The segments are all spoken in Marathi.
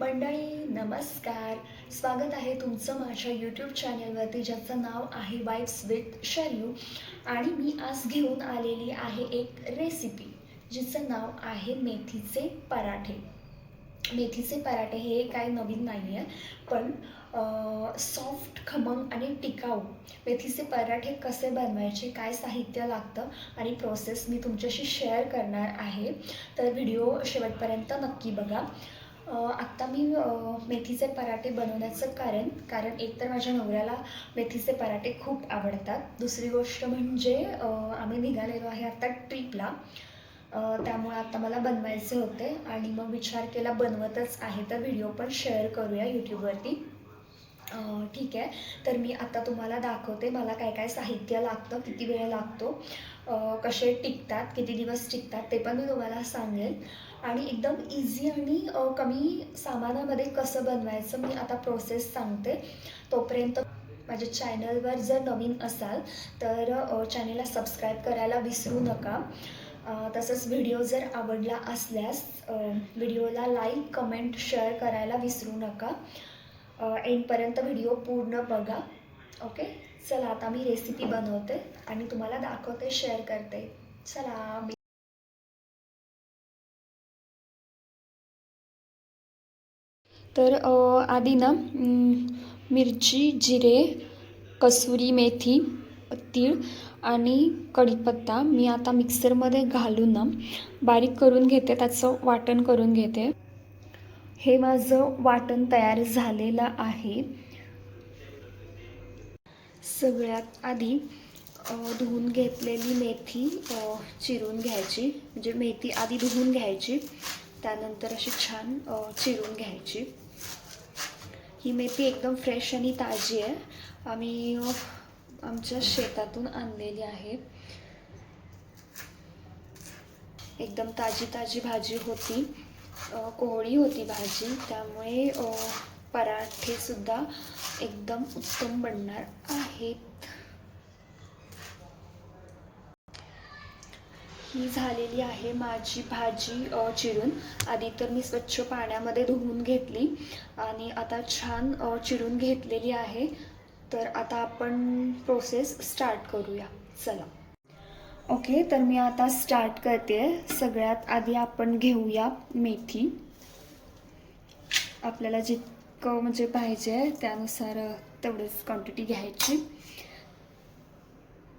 मंडळी नमस्कार. स्वागत आहे तुमचं माझ्या यूट्यूब चॅनलवरती ज्याचं नाव आहे वाईफ्स विथ शर्यू आणि मी आज घेऊन आलेली आहे एक रेसिपी जिचं नाव आहे मेथीचे पराठे. मेथीचे पराठे हे काय नवीन नाही आहे पण सॉफ्ट खमंग आणि टिकाऊ. मेथीचे पराठे कसे बनवायचे काय साहित्य लागतं आणि प्रोसेस मी तुमच्याशी शेअर करणार आहे. तर व्हिडिओ शेवटपर्यंत नक्की बघा. आत्ता मी मेथीचे पराठे बनवण्याचं कारण कारण एक तर माझ्या नवऱ्याला मेथीचे पराठे खूप आवडतात. दुसरी गोष्ट म्हणजे आम्ही निघालेलो आहे आत्ता ट्रीपला. त्यामुळे आता मला बनवायचे होते आणि मग विचार केला बनवतच आहे तर व्हिडिओ पण शेअर करूया यूट्यूबवरती ठीक आहे. तर मी आता तुम्हाला दाखवते मला काय काय साहित्य लागतं किती वेळ लागतो कसे टिकतात किती दिवस टिकतात ते पण मी तुम्हाला सांगेल आणि एकदम इझी आणि कमी सामानामध्ये कसं बनवायचं मी आता प्रोसेस सांगते. तोपर्यंत माझ्या चॅनलवर जर नवीन असाल तर चॅनलला सबस्क्राईब करायला विसरू नका. तसंच व्हिडिओ जर आवडला असल्यास व्हिडिओला लाईक कमेंट शेअर करायला विसरू नका. एंडपर्यंत व्हिडिओ पूर्ण बघा ओके? चला आता मी रेसिपी बनवते आणि तुम्हाला दाखवते शेअर करते. चला मी तर आधी ना मिरची जिरे कसुरी मेथी तीळ आणि कढीपत्ता मी आता मिक्सरमध्ये घालून ना बारीक करून घेते त्याचं वाटण करून घेते. हे माझं वाटण तयार झालेलं आहे. सगळ्यात आधी धुवून घेतलेली मेथी चिरून घ्यायची. म्हणजे मेथी आधी धुवून घ्यायची. त्यानंतर अशी छान चिरून घ्यायची. ही मेथी एकदम फ्रेश आणि ताजी आहे. आम्ही आमच्या शेतातून आणलेली आहे. एकदम ताजी ताजी भाजी होती. कोहळी होती भाजी. त्यामुळे पराठेसुद्धा एकदम उत्तम बनणार आहेत. ही झालेली आहे माझी भाजी चिरून. आधी तर मी स्वच्छ पाण्यामध्ये धुवून घेतली आणि आता छान चिरून घेतलेली आहे. तर आता आपण प्रोसेस स्टार्ट करूया. चला. ओके तर मी आता स्टार्ट करते. सगळ्यात आधी आपण घेऊया मेथी. आपल्याला जितकं म्हणजे पाहिजे त्यानुसार तेवढीच क्वांटिटी घ्यायची.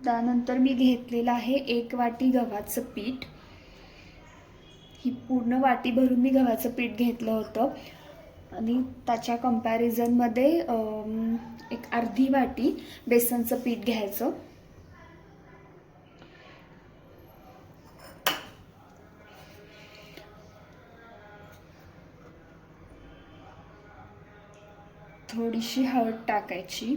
त्यानंतर मी घेतलेलं आहे एक वाटी गव्हाचं पीठ. ही पूर्ण वाटी भरून मी गव्हाचं पीठ घेतलं होतं. आणि त्याच्या कम्पॅरिझनमध्ये एक अर्धी वाटी बेसनचं पीठ घ्यायचं. थोडीशी हळद टाकायची.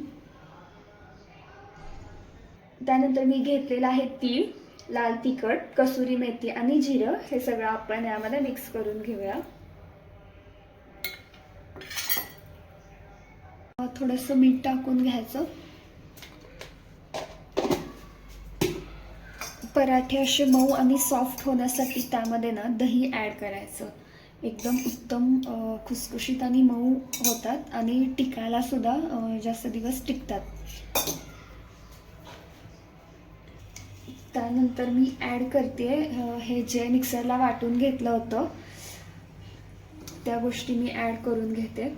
त्यानंतर मी घेतलेलं आहे तीळ लाल तिखट कसुरी मेथी आणि जिरं. हे सगळं आपण यामध्ये मिक्स करून घेऊया. थोडंसं मीठ टाकून घ्यायचं. पराठे असे मऊ आणि सॉफ्ट होण्यासाठी त्यामध्ये ना दही ॲड करायचं. एकदम उत्तम खुसखुशीत आणि मऊ होतात आणि टिकायला सुद्धा जास्त दिवस टिकतात. त्यानंतर मी ॲड करते हे जे मिक्सरला वाटून घेतलं होतं त्या गोष्टी मी ॲड करून घेते.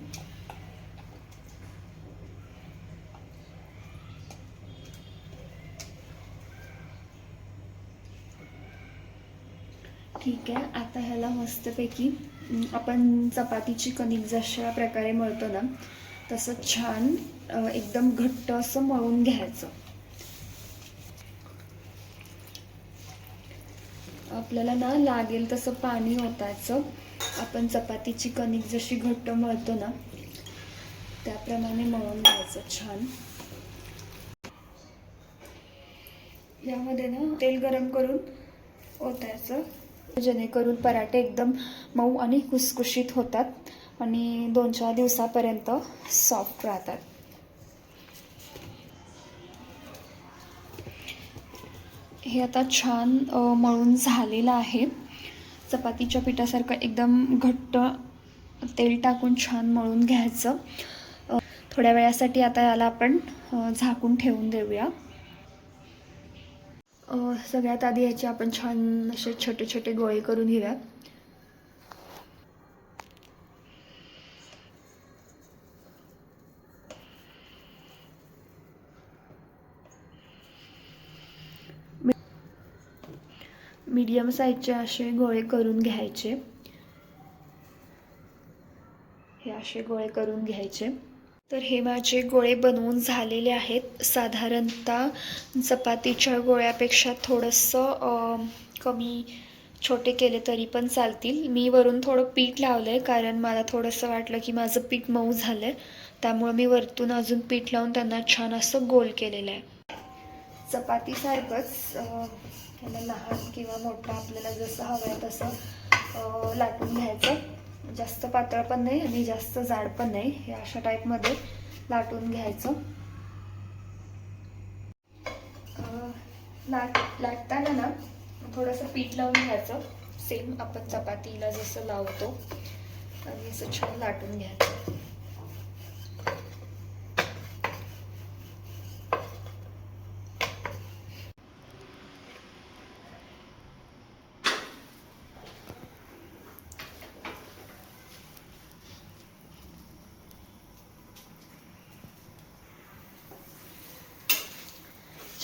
ठीक आहे. आता ह्याला मस्तपैकी आपण चपातीची कणिक जशा प्रकारे मळतो ना तसं छान एकदम घट्ट असं मळून घ्यायचं. आपल्याला ना लागेल तसं पाणी ओतायचं. आपण चपातीची कणिक जशी घट्ट मळतो ना त्याप्रमाणे मळून घ्यायचं छान. यामध्ये ना तेल गरम करून ओतायचं. जेणेकरून पराठे एकदम मऊ आणि खुसखुशीत होतात आणि दोन चार दिवसापर्यंत सॉफ्ट राहतात. हे आता छान मळून झालेलं आहे. चपातीच्या पिठासारखं एकदम घट्ट तेल टाकून छान मळून घ्यायचं. थोड्या वेळासाठी आता याला आपण झाकून ठेवून देऊया. सगळ्यात आधी ह्याचे आपण छान असे छोटे छोटे गोळे करून घेऊया मीडियम साईजचे असे गोळे करून घ्यायचे. हे असे गोळे करून घ्यायचे. तर हे माझे गोळे बनवून झालेले आहेत. साधारणतः चपातीच्या गोळ्यापेक्षा थोडंसं कमी छोटे केले तरी पण चालतील. मी वरून थोडं पीठ लावलं आहे कारण मला थोडंसं वाटलं की माझं पीठ मऊ झालं आहे त्यामुळं मी वरतून अजून पीठ लावून त्यांना छान असं गोल केलेलं आहे. चपातीसारखंच त्याला लहान किंवा मोठं आपल्याला जसं हवं आहे तसं लाटून घ्यायचं. जास्त पातळ पण नाही आणि जास्त जाड पण नाही. हे अशा टाईपमध्ये लाटून घ्यायचं. लाट लाटताना ना थोडंसं पीठ लावून घ्यायचं. सेम आपण चपातीला जसं लावतो आणि असं छान लाटून घ्यायचं.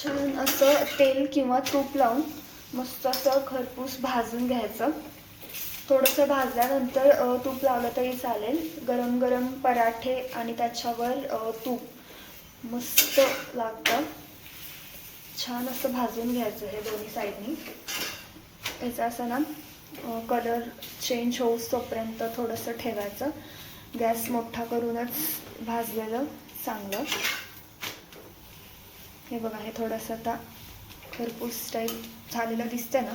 छान असं तेल किंवा तूप लावून मस्त असं खरपूस भाजून घ्यायचं. थोडंसं भाजल्यानंतर तूप लावलं तरी चालेल. गरम गरम पराठे आणि त्याच्यावर तूप मस्त लागतं. छान असं भाजून घ्यायचं हे दोन्ही साईडनी. याचा असं ना कलर चेंज होऊस तोपर्यंत थोडंसं ठेवायचं. गॅस मोठा करूनच भाजलेलं चांगलं. हे बघा हे थोडंसं आता खरपूस टाईप झालेलं दिसतं ना.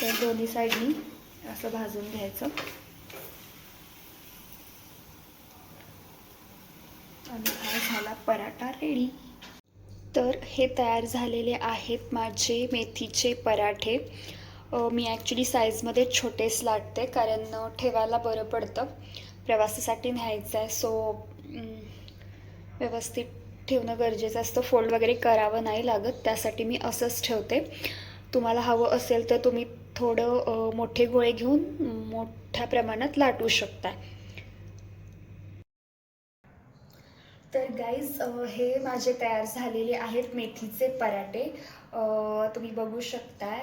तर दोन्ही साईडनी असं भाजून घ्यायचं. आणि हा झाला पराठा रेडी तर हे तयार झालेले आहेत माझे मेथीचे पराठे. मी ॲक्च्युली साईजमध्ये छोटेच लाटते कारण ठेवायला बरं पडतं. प्रवासासाठी न्यायचं आहे. सो व्यवस्थित ठेवणं गरजेचं असतं. फोल्ड वगैरे करावं नाही लागत. त्यासाठी मी असंच ठेवते. तुम्हाला हवं असेल तर तुम्ही थोडं मोठे गोळे घेऊन मोठ्या प्रमाणात लाटू शकता तर गाईज हे माझे तयार झालेले आहेत मेथीचे पराठे. तुम्ही बघू शकता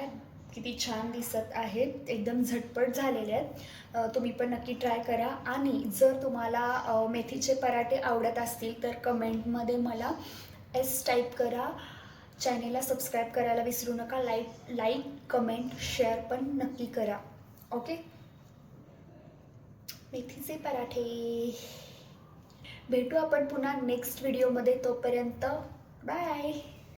किती छान दिसत आहेत एकदम झटपट झालेले आहेत. तुम्ही पण नक्की ट्राय करा. आणि जर तुम्हाला मेथीचे पराठे आवडत असतील तर कमेंटमध्ये मला एस टाईप करा. चॅनेलला सबस्क्राईब करायला विसरू नका. लाईक लाईक कमेंट शेअर पण नक्की करा. ओके मेथीचे पराठे. भेटू आपण पुन्हा नेक्स्ट व्हिडिओमध्ये तोपर्यंत बाय